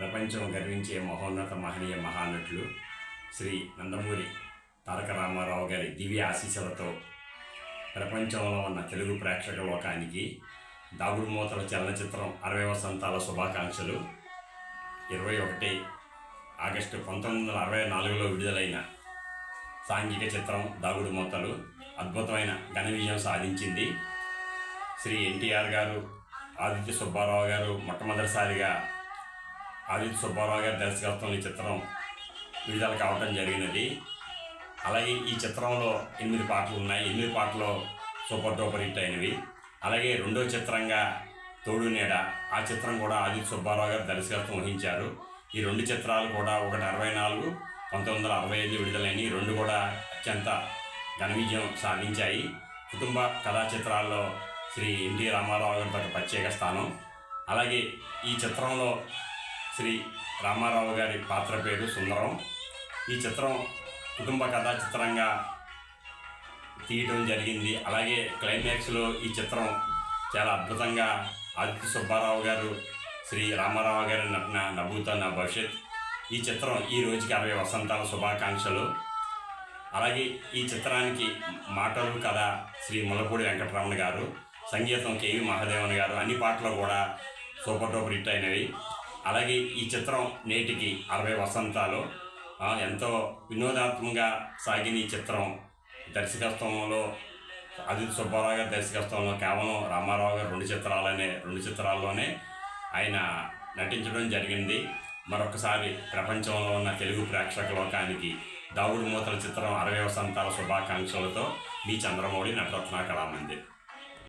ప్రపంచం గర్వించే మహోన్నత మహనీయ మహానటులు శ్రీ నందమూరి తారక రామారావు గారి దివ్య ఆశీస్సులతో ప్రపంచంలో ఉన్న తెలుగు ప్రేక్షక లోకానికి దాగుడుమూతల చలనచిత్రం అరవై వసంతాల శుభాకాంక్షలు. ఇరవై ఒకటి ఆగస్టు పంతొమ్మిది వందల అరవై నాలుగులో విడుదలైన సాంఘిక చిత్రం దాగుడు మూతలు అద్భుతమైన ఘన విజయం సాధించింది. శ్రీ ఎన్టీఆర్ గారు ఆదిత్య సుబ్బారావు గారు మొట్టమొదటిసారిగా ఆదిత్య సుబ్బారావు గారి దర్శకత్వంలో ఈ చిత్రం విడుదల కావటం జరిగినది. అలాగే ఈ చిత్రంలో ఎనిమిది పాటలు ఉన్నాయి. ఎనిమిది పాటలు సూపర్ డూపర్ హిట్ అయినవి. అలాగే రెండో చిత్రంగా తోడు నీడ. ఆ చిత్రం కూడా ఆదిత్య సుబ్బారావు గారు దర్శకత్వం వహించారు. ఈ రెండు చిత్రాలు కూడా ఒకటి అరవై నాలుగు పంతొమ్మిది వందల అరవై ఐదు విడుదలైనవి. రెండు కూడా అత్యంత ఘన విజయం సాధించాయి. కుటుంబ కథా చిత్రాల్లో శ్రీ ఎన్టీ రామారావు గారి ప్రత్యేక స్థానం. అలాగే ఈ చిత్రంలో శ్రీ రామారావు గారి పాత్ర పేరు సుందరం. ఈ చిత్రం కుటుంబ కథా చిత్రంగా తీయటం జరిగింది. అలాగే క్లైమాక్స్లో ఈ చిత్రం చాలా అద్భుతంగా ఆదిత్య సుబ్బారావు గారు శ్రీ రామారావు గారి నటన నవ్వుతున్న భవిష్యత్ ఈ చిత్రం ఈ రోజుకి అరవై వసంతాల శుభాకాంక్షలు. అలాగే ఈ చిత్రానికి మాటలు కథ శ్రీ ముల్లపూడి వెంకటరమణ గారు సంగీతం కేవి మహాదేవన్ గారు అన్ని పాటలు కూడా సూపర్ డూపర్ హిట్ అయినవి. అలాగే ఈ చిత్రం నేటికి అరవై వసంతాలు. ఎంతో వినోదాత్మకంగా సాగిన ఈ చిత్రం. దర్శకత్వంలో అజిత్ సుబ్బారావు గారి దర్శకత్వంలో కేవలం రామారావు గారు రెండు చిత్రాలనే రెండు చిత్రాల్లోనే ఆయన నటించడం జరిగింది. మరొకసారి ప్రపంచంలో ఉన్న తెలుగు ప్రేక్షక లోకానికి దావుడు మూతల చిత్రం అరవై వసంతాల శుభాకాంక్షలతో మీ చంద్రమౌళి నటరత్న కళామందిర్.